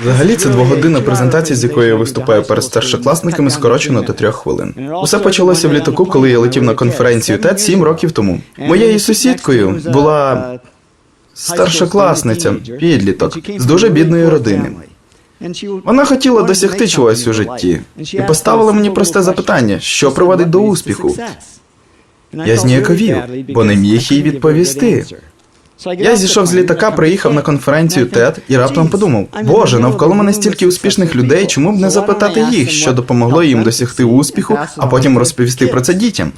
Взагалі, це двогодинна презентація, з якою я виступаю перед старшокласниками, скорочено до трьох хвилин. Усе почалося в літаку, коли я летів на конференцію TED сім років тому. Моєю сусідкою була старшокласниця, підліток з дуже бідної родини. Вона хотіла досягти чогось у житті і поставила мені просте запитання, що приводить до успіху. Я зніяковів, бо не міг їй відповісти. Я зійшов з літака, приїхав на конференцію TED і раптом подумав: Боже, навколо мене стільки успішних людей, чому б не запитати їх, що допомогло їм досягти успіху, а потім розповісти про це дітям.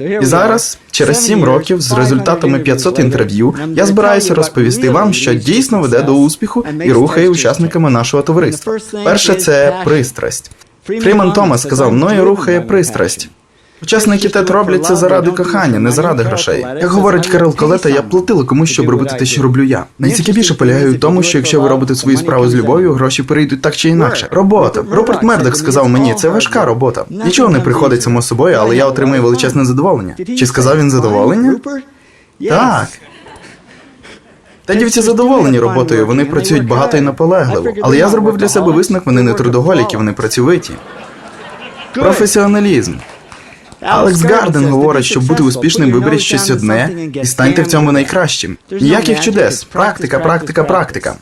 І зараз, через сім років, з результатами 500 інтерв'ю, я збираюся розповісти вам, що дійсно веде до успіху і рухає учасниками нашого товариства. Перше це пристрасть. Фріман Томас сказав, мною рухає пристрасть. Учасники ТЕТ роблять це заради кохання, не заради грошей. Як говорить Кирил Колета, я платила комусь, щоб робити те, що роблю я. Найцікавіше полягає в тому, що якщо ви робите свою справу з любов'ю, гроші перейдуть так чи інакше. Робота. Руперт Мердок сказав мені, це важка робота. Нічого не приходить само собою, але я отримую величезне задоволення. Чи сказав він задоволення? Так. Тедівці задоволені роботою, вони працюють багато і наполегливо. Але я зробив для себе висновок, вони не трудоголіки, вони працьовиті. Професіоналізм. Алекс Гарден говорить, щоб бути успішним, виберіть щось одне і станьте в цьому найкращим. Ніяких чудес. Практика, практика, практика.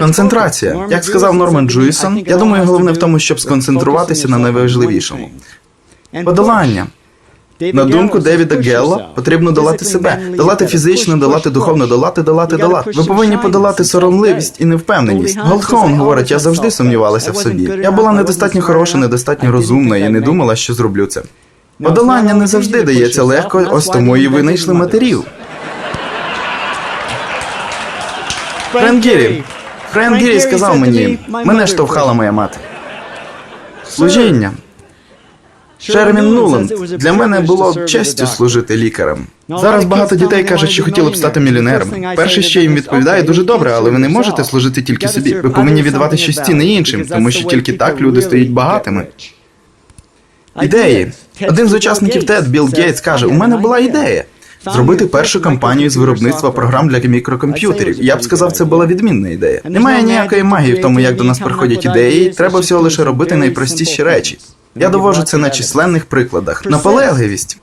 Концентрація. Як сказав Норман Джуйсон, я думаю, головне в тому, щоб сконцентруватися на найважливішому. Подолання. На думку Девіда Гелла, потрібно долати себе, долати фізично, долати духовно, долати, долати, долати. Ви повинні подолати соромливість і невпевненість. Голдхоун говорить, я завжди сумнівалася в собі. Я була недостатньо хороша, недостатньо розумна і не думала, що зроблю це. Подолання не завжди дається легко, ось тому і винайшли матерів. Френк Гірі. Френк Гірі сказав мені, мене штовхала моя мати. Служіння. Шермін Нуланд. Для мене було честю служити лікарем. Зараз багато дітей кажуть, що хотіли б стати мільйонерами. Перше, що їм відповідає, дуже добре, але ви не можете служити тільки собі. Ви повинні віддавати щось цінне іншим, тому що тільки так люди стають багатими. Ідеї. Один з учасників TED, Білл Гейтс, каже: у мене була ідея. Зробити першу кампанію з виробництва програм для мікрокомп'ютерів. Я б сказав, це була відмінна ідея. Немає ніякої магії в тому, як до нас приходять ідеї. Треба всього лише робити найпростіші речі. Я довожу це на численних прикладах. Наполегливість.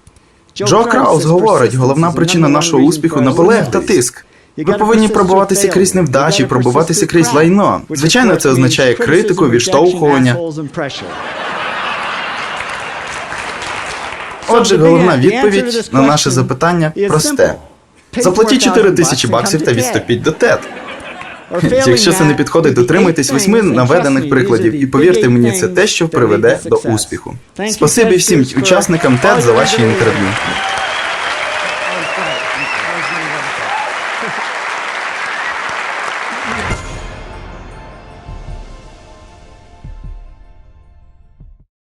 Джо Краус говорить, головна причина нашого успіху наполег та тиск. Ви повинні пробуватися крізь невдачі, пробуватися крізь лайно. Звичайно, це означає критику, відштовхування. Отже, головна відповідь на наше запитання просте. Заплатіть 4 тисячі баксів та відступіть до ТЕД. Якщо це не підходить, дотримуйтесь восьми наведених прикладів, і повірте мені, це те, що приведе до успіху. Спасибі всім учасникам ТЕД за ваші інтерв'ю.